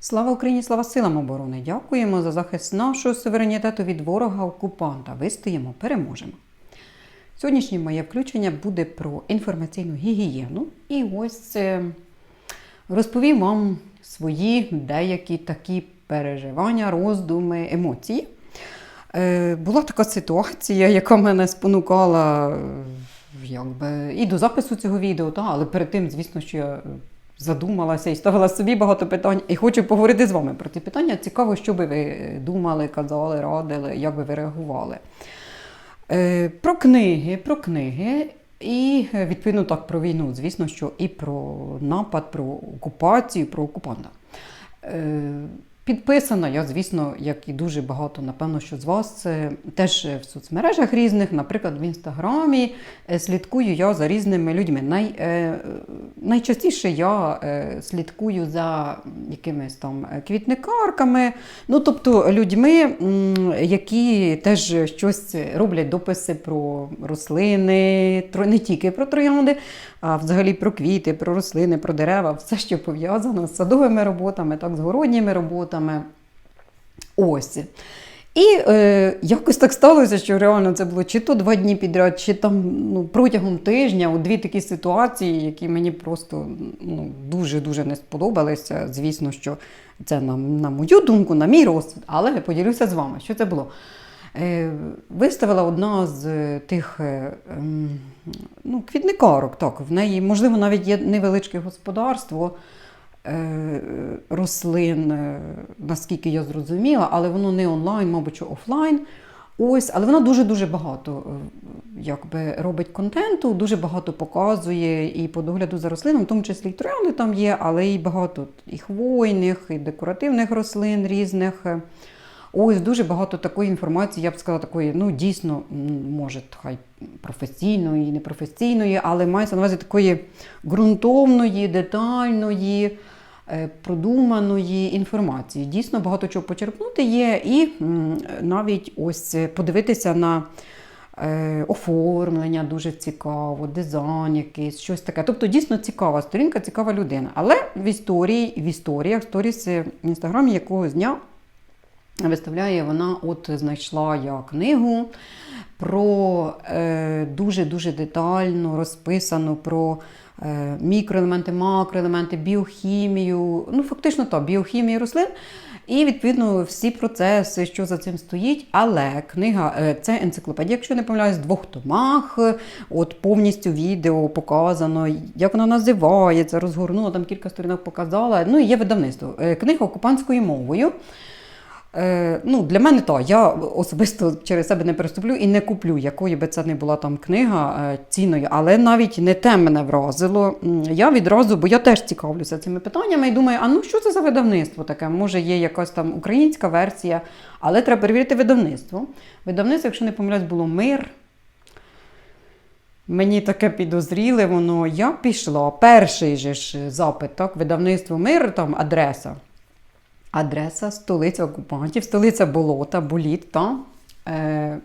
Слава Україні, слава силам оборони! Дякуємо за захист нашого суверенітету від ворога окупанта. Вистоїмо, переможемо. Сьогоднішнє моє включення буде про інформаційну гігієну. І ось е, розповім вам свої деякі такі переживання, роздуми, емоції. Е, Була така ситуація, яка мене спонукала е, якби, і до запису цього відео, та, але перед тим, звісно, що я задумалася і ставила собі багато питань. І хочу поговорити з вами про ці питання. Цікаво, що би ви думали, казали, радили, як би ви реагували. Е, Про книги, про книги. І е, відповідно так про війну, звісно, що і про напад, про окупацію, про окупанта. Е, Підписана я, звісно, як і дуже багато, напевно, що з вас е, теж в соцмережах різних, наприклад, в інстаграмі е, слідкую я за різними людьми. Най, е, найчастіше я е, слідкую за якимись там е, квітникарками, ну тобто людьми, які теж щось роблять дописи про рослини, не тільки про троянди, а взагалі про квіти, про рослини, про дерева, все, що пов'язано з садовими роботами, так, з городніми роботами. Ось. І е, якось так сталося, що реально це було чи то два дні підряд, чи там ну, протягом тижня у дві такі ситуації, які мені просто ну, дуже-дуже не сподобалися. Звісно, що це на, на мою думку, на мій розсуд, але я поділюся з вами, що це було. Е, Виставила одна з тих е, ем, ну, квітникарок, так, в неї, можливо, навіть є невеличке господарство е, рослин, е, наскільки я зрозуміла, але воно не онлайн, мабуть, офлайн. Ось, але вона дуже-дуже багато е, якби, робить контенту, дуже багато показує і по догляду за рослинами, в тому числі і троянди там є, але і багато і хвойних, і декоративних рослин різних. Ось дуже багато такої інформації, я б сказала, такої, ну дійсно, може, хай професійної, непрофесійної, але мається на увазі такої ґрунтовної, детальної, е, продуманої інформації. Дійсно, багато чого почерпнути є, і навіть ось е, подивитися на. е, Оформлення дуже цікаво, дизайн якийсь, щось таке. Тобто дійсно цікава сторінка, цікава людина. Але в історії, в історіях, в сторіс в інстаграмі якогось дня виставляє вона, от знайшла я книгу про е, дуже-дуже детально розписану про е, мікроелементи, макроелементи, біохімію, ну фактично так, біохімію рослин. І відповідно всі процеси, що за цим стоїть. Але книга е, це енциклопедія, якщо не помиляюсь, в двох томах. От повністю відео показано, як вона називається, розгорнула там кілька сторінок показала. Ну і є видавництво. Книга окупантською мовою. Е, ну, для мене то я особисто через себе не переступлю і не куплю, якою би це не була там книга е, цінною, але навіть не те мене вразило. Я відразу, бо я теж цікавлюся цими питаннями і думаю, а ну що це за видавництво таке? Може, є якась там українська версія, але треба перевірити видавництво. Видавництво, якщо не помиляюсь, було мир. Мені таке підозріле, воно я пішла. Перший же ж запит, так, видавництво мир, там адреса. Адреса столиця окупантів, столиця болота, боліт, та? Е,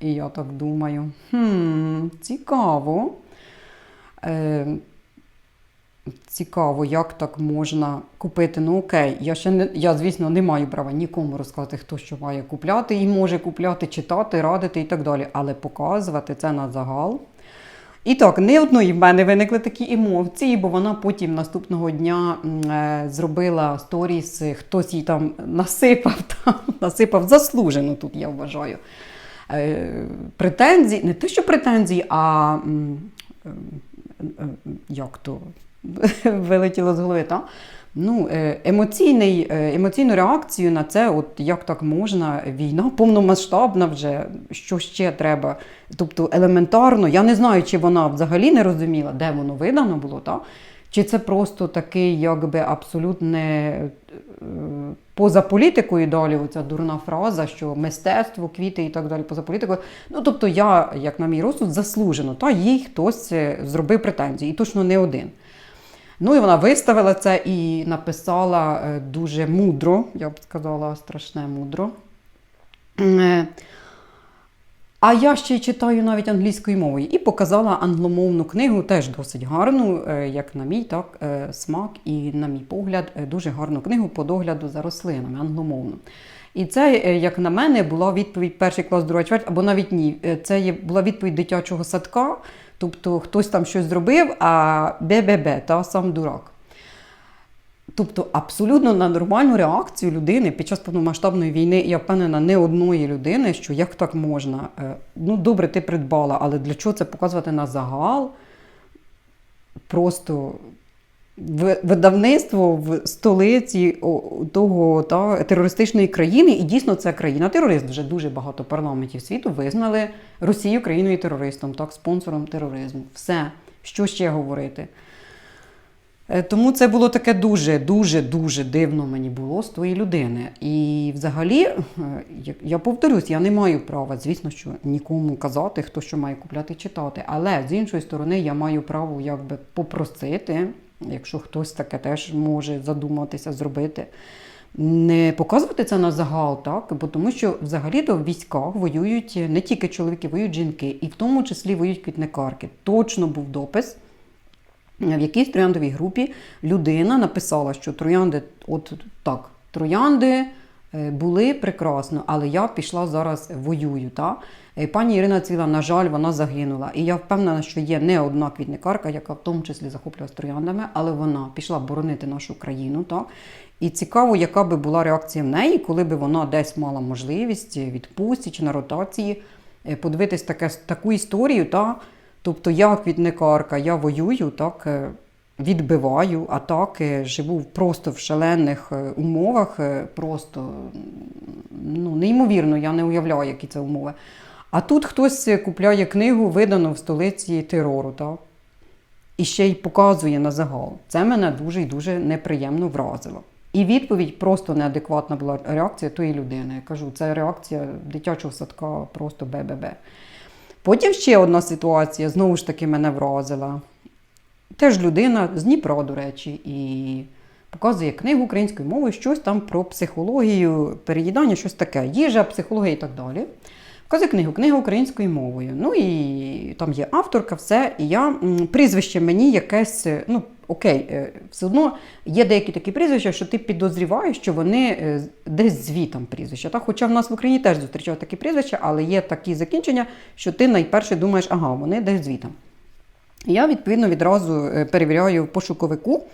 і я так думаю, хм, цікаво. Е, цікаво, як так можна купити. Ну окей, я ще не, я, звісно, не маю права нікому розказати, хто що має купляти і може купляти, читати, радити і так далі. Але показувати це на загал. І так, не одної в мене виникли такі емоції, бо вона потім наступного дня е, зробила сторіс, хтось їй там насипав, там, насипав заслужено тут, я вважаю. Е, претензії, не те, що претензії, а е, е, як то вилетіло з голови, та? Ну, е, емоційний, е, емоційну реакцію на це, от як так можна, війна повномасштабна вже, що ще треба. Тобто елементарно, я не знаю, чи вона взагалі не розуміла, де воно видано було, та? чи це просто такий, якби абсолютно е, поза політикою далі оця дурна фраза, що мистецтво, квіти і так далі поза політикою. Ну, тобто я, як на мій розсуд, заслужено, та їй хтось зробив претензії, і точно не один. Ну і вона виставила це і написала е, дуже мудро, я б сказала, страшне мудро. Е, А я ще й читаю навіть англійською мовою і показала англомовну книгу, теж досить гарну, е, як на мій так, смак і, на мій погляд, дуже гарну книгу по догляду за рослинами, англомовну. І це, як на мене, була відповідь перший клас, друга чверть, або навіть ні. Це була відповідь дитячого садка, тобто хтось там щось зробив, а бе-бе-бе, та сам дурак. Тобто абсолютно на нормальну реакцію людини під час повномасштабної війни, я впевнена, не одної людини, що як так можна. Е, Ну, добре, ти придбала, але для чого це показувати на загал? Просто видавництво в столиці того та, терористичної країни, і дійсно це країна-терорист. Вже дуже багато парламентів світу визнали Росію країною терористом, так, спонсором тероризму. Все, що ще говорити. Е, Тому це було таке дуже, дуже, дуже дивно мені було з тої людини. І взагалі, е, я повторюсь, я не маю права, звісно, що нікому казати, хто що має купляти читати. Але з іншої сторони, я маю право якби попросити, якщо хтось таке теж може задуматися, зробити. Не показувати це на загал, так? Бо тому що взагалі-то в військах воюють не тільки чоловіки, воюють жінки, і в тому числі воюють квітникарки. Точно був допис в якійсь трояндовій групі людина написала, що троянди, от так, троянди е, були прекрасно, але я пішла зараз воюю. Та? Е, Пані Ірина Ціла, на жаль, вона загинула. І я впевнена, що є не одна квітникарка, яка в тому числі захоплювалася трояндами, але вона пішла боронити нашу країну. Так? І цікаво, яка би була реакція в неї, коли б вона десь мала можливість відпустці чи на ротації е, подивитись таке, таку історію. Та? Тобто я квітникарка, я воюю, так, е, відбиваю атаки, живу просто в шалених е, умовах, е, просто ну, неймовірно, я не уявляю, які це умови. А тут хтось купляє книгу, видану в столиці терору, так? і ще й показує на загал. Це мене дуже і дуже неприємно вразило. І відповідь просто неадекватна була реакція тої людини. Я кажу, це реакція дитячого садка просто бе-бе-бе. Потім ще одна ситуація, знову ж таки, мене вразила. Теж людина з Дніпра, до речі, і показує книгу українською мовою, щось там про психологію, переїдання, щось таке, їжа, психологія і так далі. Показує книгу, книга українською мовою. Ну і там є авторка, все. І я прізвище мені якесь, е, ну окей, е, все одно є деякі такі прізвища, що ти підозріваєш, що вони е, десь звітом прізвища. Так? Хоча в нас в Україні теж зустрічають такі прізвища, але є такі закінчення, що ти найперше думаєш, ага, вони десь звітом. Я відповідно відразу е, перевіряю пошуковику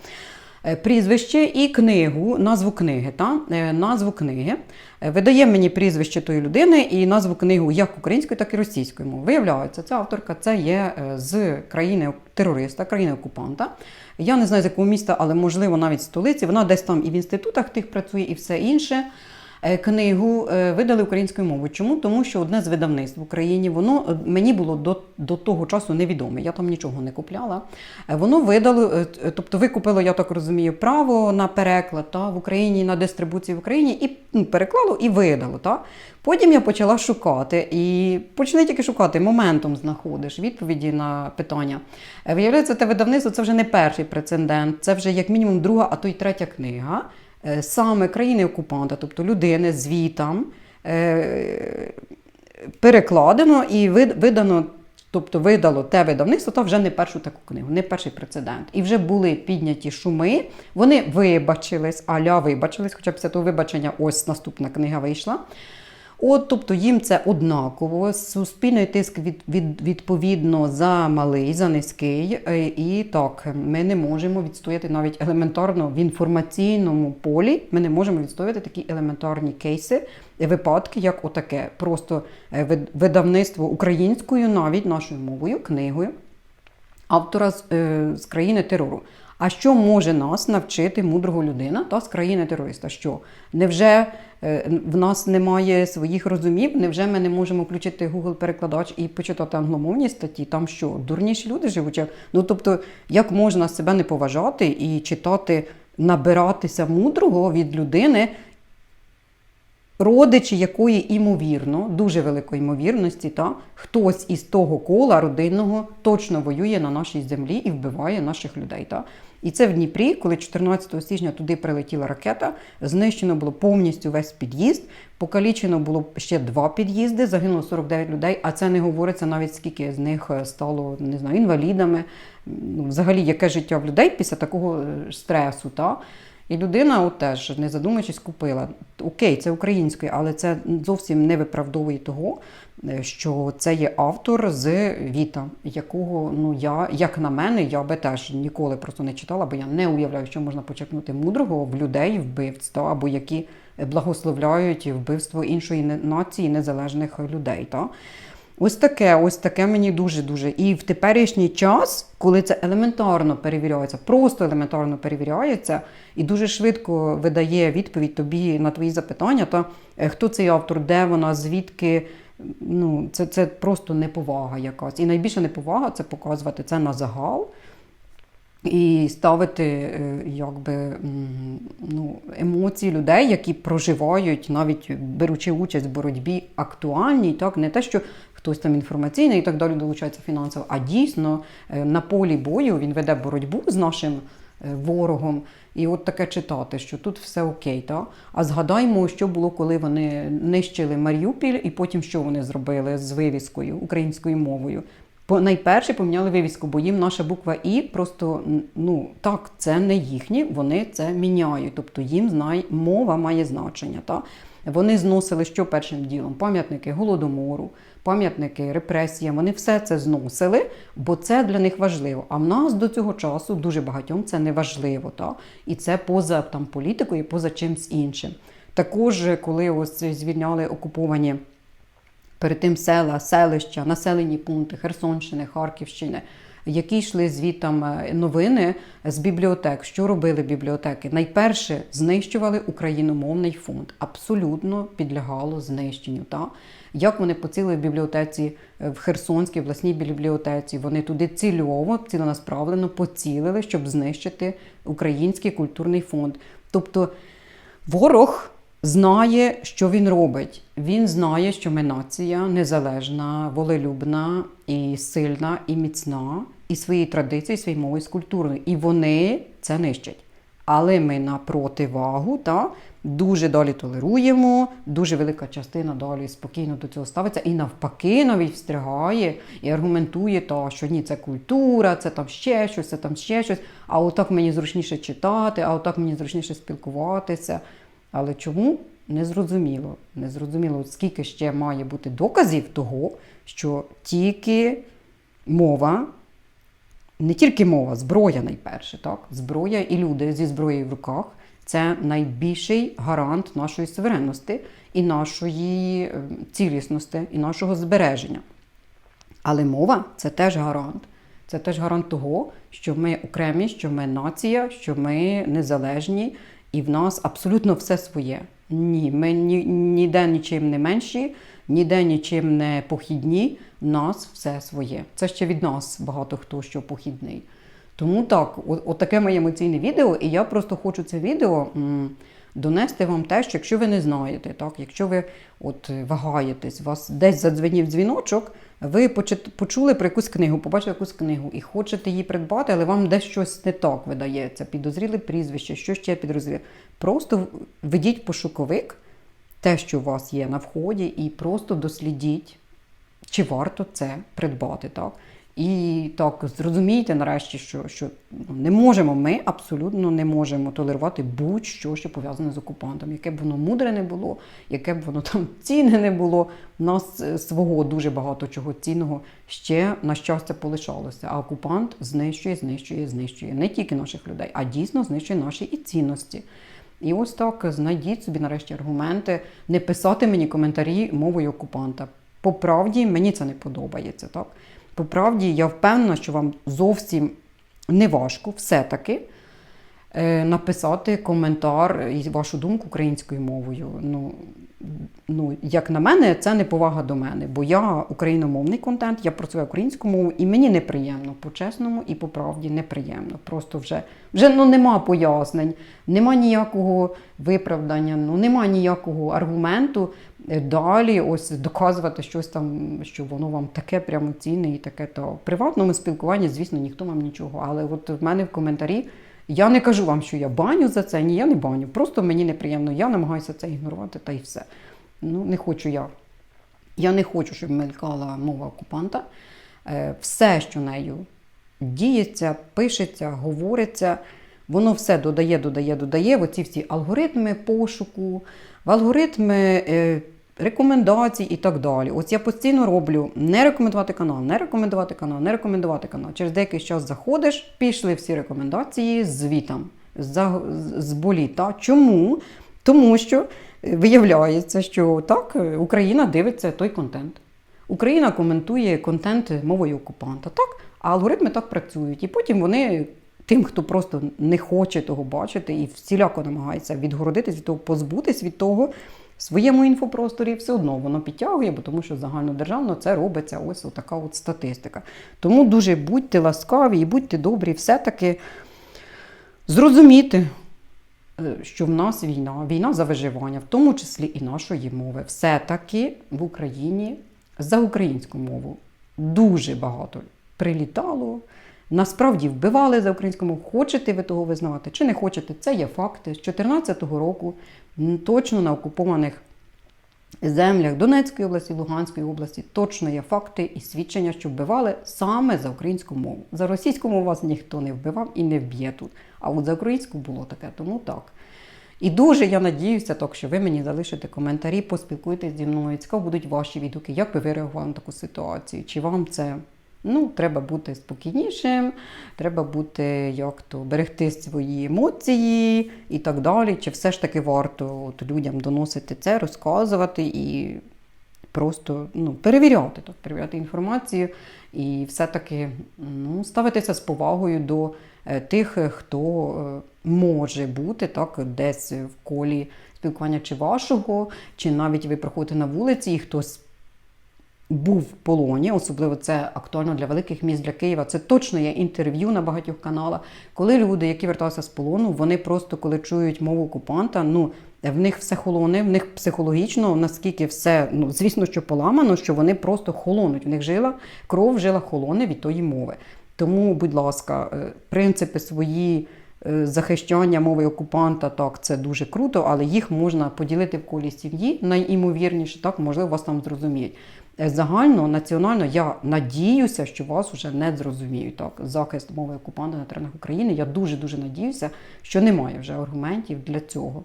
е, прізвище і книгу, назву книги. Та? е, Назву книги. Видає мені прізвище тої людини і назву книгу як українською, так і російською. Виявляється, ця авторка це є з країни терориста, країни окупанта. Я не знаю, з якого міста, але можливо навіть столиці. Вона десь там і в інститутах тих працює, і все інше. Е, Книгу е, видали українською мовою. Чому? Тому що одне з видавництв в Україні воно е, мені було до, до того часу невідоме. Я там нічого не купляла. Воно видало, тобто викупило, я так розумію, право на переклад та, в Україні, на дистрибуцію в Україні, і ну, переклало і видало. Та. Потім я почала шукати і почни тільки шукати, моментом знаходиш відповіді на питання. Виявляється, те видавництво це вже не перший прецедент, це вже як мінімум друга, а то й третя книга. Е, Саме країни-окупанта, тобто людини звітам е, перекладено і видано, тобто видало те видавництво, та вже не першу таку книгу, не перший прецедент. І вже були підняті шуми, вони вибачились, аля вибачились, хоча після того вибачення ось наступна книга вийшла. От, тобто їм це однаково. Суспільний тиск від, від, відповідно за малий, за низький. Е, І так, ми не можемо відстояти навіть елементарно в інформаційному полі. Ми не можемо відстояти такі елементарні кейси, е, випадки, як отаке. Просто е, видавництво українською, навіть нашою мовою, книгою автора з, з країни терору. А що може нас навчити мудрого людина та з країни терориста? Що невже е, в нас немає своїх розумів? Невже ми не можемо включити Google перекладач і почитати англомовні статті? Там що, дурніші люди живуть? Ну тобто, як можна себе не поважати і читати, набиратися мудрого від людини, родичі якої імовірно, дуже великої ймовірності, та хтось із того кола родинного точно воює на нашій землі і вбиває наших людей. Та? І це в Дніпрі, коли 14 січня туди прилетіла ракета, знищено було повністю весь під'їзд. Покалічено було ще два під'їзди, загинуло 49 людей, а це не говориться навіть скільки з них е, стало не знаю, інвалідами. Взагалі, яке життя в людей після такого е, стресу. Та? І людина от теж, не задумуючись, купила. Окей, це українською, але це зовсім не виправдовує того, е, що це є автор з Віта, якого, ну я, як на мене, я би теж ніколи просто не читала, бо я не уявляю, що можна почерпнути мудрого в людей, вбивць, або які благословляють вбивство іншої нації незалежних людей. Та. Ось таке, ось таке мені дуже-дуже. І в теперішній час, коли це елементарно перевіряється, просто елементарно перевіряється, і дуже швидко видає відповідь тобі на твої запитання, та е, хто цей автор, де вона, звідки. Ну, це, це просто неповага якась. І найбільша неповага це показувати це на загал і ставити е, якби, ну, емоції людей, які проживають, навіть беручи участь в боротьбі актуальній, так не те, що хтось там інформаційний і так далі долучається фінансово, а дійсно е, на полі бою він веде боротьбу з нашим е, ворогом. І от таке читати, що тут все окей. Та? А згадаймо, що було, коли вони нищили Маріупіль, і потім що вони зробили з вивіскою українською мовою. По найперше поміняли вивіску, бо їм наша буква І просто ну так, це не їхні, вони це міняють. Тобто їм знай, мова має значення. Та? Вони зносили що першим ділом? Пам'ятники голодомору, пам'ятники репресіям. Вони все це зносили, бо це для них важливо. А в нас до цього часу дуже багатьом це не важливо. Та? І це поза там політикою, поза чимсь іншим. Також, коли ось звільняли окуповані перед тим села, селища, населені пункти Херсонщини, Харківщини, які йшли звітам е, новини з бібліотек. Що робили бібліотеки? Найперше знищували україномовний фонд. Абсолютно підлягало знищенню. Та? Як вони поцілили в бібліотеці е, в Херсонській обласній бібліотеці? Вони туди цільово, ціленасправлено поцілили, щоб знищити український культурний фонд. Тобто ворог знає, що він робить. Він знає, що ми нація незалежна, волелюбна і сильна, і міцна, і свої традиції, свої мови з культурою. І вони це нищать. Але ми на противагу та, дуже далі толеруємо, дуже велика частина далі спокійно до цього ставиться і навпаки навіть встрягає і аргументує, та, що ні, це культура, це там ще щось, це там ще щось. А отак мені зручніше читати, а отак мені зручніше спілкуватися. Але чому? Незрозуміло. Незрозуміло, скільки ще має бути доказів того, що тільки мова, не тільки мова, зброя найперше, так? зброя і люди зі зброєю в руках це найбільший гарант нашої суверенності і нашої е, цілісності, і нашого збереження. Але мова це теж гарант. Це теж гарант того, що ми окремі, що ми нація, що ми незалежні, і в нас абсолютно все своє. Ні, ми ні, ніде нічим не менші, ніде нічим не похідні. Нас все своє. Це ще від нас багато хто що похідний. Тому так, от, таке моє емоційне відео, і я просто хочу це відео донести вам те, що якщо ви не знаєте, так, якщо ви от вагаєтесь, вас десь задзвенів дзвіночок, ви почули про якусь книгу, побачили якусь книгу і хочете її придбати, але вам десь щось не так видається, підозріле прізвище, що ще підозріле. Просто введіть пошуковик, те, що у вас є на вході, і просто дослідіть, чи варто це придбати. Так? І так, зрозумійте нарешті, що, що ну, не можемо, ми абсолютно не можемо толерувати будь-що, що пов'язане з окупантом, яке б воно мудре не було, яке б воно там цінне не було. У нас е, свого дуже багато чого цінного ще, на щастя, полишалося. А окупант знищує, знищує, знищує не тільки наших людей, а дійсно знищує наші і цінності. І ось так знайдіть собі нарешті аргументи, не писати мені коментарі мовою окупанта. По правді мені це не подобається. Так? По правді, я впевнена, що вам зовсім не важко все-таки е, написати коментар і вашу думку українською мовою. Ну, ну, як на мене, це не повага до мене, бо я україномовний контент, я працюю українською мовою, і мені неприємно, по-чесному і по правді неприємно. Просто вже, вже ну, нема пояснень, нема ніякого виправдання, ну, нема ніякого аргументу далі ось доказувати щось там, що воно вам таке прямо цінне і таке. То в приватному спілкуванні, звісно, ніхто вам нічого. Але от в мене в коментарі Я не кажу вам, що я баню за це, ні, я не баню. Просто мені неприємно, я намагаюся це ігнорувати та й все. Ну, не хочу я. Я не хочу, щоб мелькала мова окупанта. Е, Все, що нею діється, пишеться, говориться, воно все додає, додає, додає. Оці всі алгоритми пошуку, в алгоритми е, рекомендацій і так далі. Ось я постійно роблю не рекомендувати канал, не рекомендувати канал, не рекомендувати канал. Через деякий час заходиш, пішли всі рекомендації звітом з, з боліта. Чому? Тому що е, виявляється, що так, е, Україна дивиться той контент. Україна коментує контент мовою окупанта. Так, а алгоритми так працюють. І потім вони тим, хто просто не хоче того бачити і всіляко намагається відгородитись від того, позбутись від того в своєму інфопросторі, все одно воно підтягує, бо тому що загальнодержавно це робиться ось така от статистика. Тому дуже будьте ласкаві і будьте добрі, все-таки зрозуміти, е, що в нас війна, війна за виживання, в тому числі і нашої мови. Все-таки в Україні за українську мову дуже багато прилітало. Насправді вбивали за українську мову. Хочете ви того визнавати чи не хочете? Це є факти. З 2014 року точно на окупованих землях Донецької області, Луганської області точно є факти і свідчення, що вбивали саме за українську мову. За російську мову вас ніхто не вбивав і не вб'є тут. А от за українську було таке, тому так. І дуже я надіюся, так, що ви мені залишите коментарі, поспілкуйтесь зі мною. Цікаво будуть ваші відгуки, як би ви реагували на таку ситуацію, чи вам це ну, треба бути спокійнішим, треба бути як то берегти свої емоції і так далі. Чи все ж таки варто от, людям доносити це, розказувати і просто ну, перевіряти, так, перевіряти інформацію і все-таки ну, ставитися з повагою до е, тих, е, хто е, може бути так, десь в колі спілкування чи вашого, чи навіть ви проходите на вулиці, і хтось був в полоні, особливо це актуально для великих міст для Києва. Це точно є інтерв'ю на багатьох каналах. Коли люди, які верталися з полону, вони просто коли чують мову окупанта, ну в них все холоне, в них психологічно наскільки все, ну звісно, що поламано, що вони просто холонуть. В них жила кров, жила холоне від тої мови. Тому, будь ласка, е, принципи свої. е, Захищання мови окупанта, так, це дуже круто, але їх можна поділити в колі сім'ї, найімовірніше, так, можливо, вас там зрозуміють. Е, Загально, національно, я надіюся, що вас вже не зрозуміють. Так, захист мови окупанта на теренах України. Я дуже-дуже надіюся, що немає вже аргументів для цього.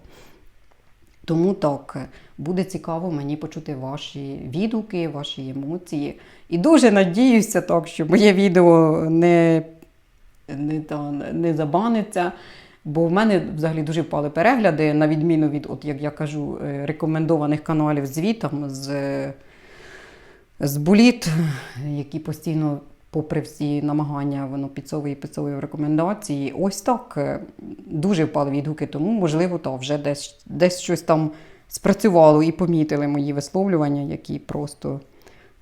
Тому так, е, буде цікаво мені почути ваші відгуки, ваші емоції. І дуже надіюся, так, що моє відео не, не, та, не забаниться. Бо в мене взагалі дуже впали перегляди, на відміну від, от як я кажу, е, рекомендованих каналів звітом з, е, з які постійно, попри всі намагання, воно підсовує підсовує в рекомендації. Ось так е, дуже впали відгуки, тому, можливо, та вже десь, десь щось там спрацювало і помітили мої висловлювання, які просто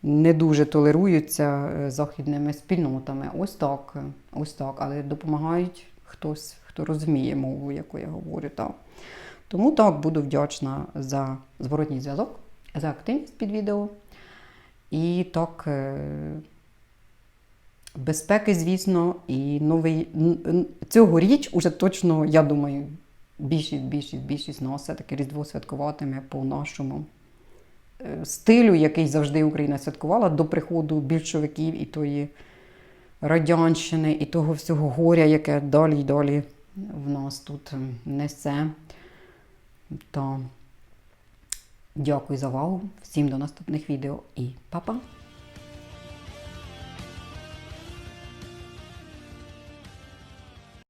не дуже толеруються е, західними спільнотами. Ось так, е, ось так, але допомагають хтось, хто розуміє мову, яку я говорю. Так. Тому так буду вдячна за зворотній зв'язок, за активність під відео. І так, е, безпеки, звісно, і новий цьогоріч уже точно, я думаю, більшість, більшість, більшість нас все-таки Різдво святкуватиме по нашому е, стилю, який завжди Україна святкувала до приходу більшовиків і тої радянщини, і того всього горя, яке далі й далі в нас тут несе. Та дякую за увагу. Всім до наступних відео і па-па!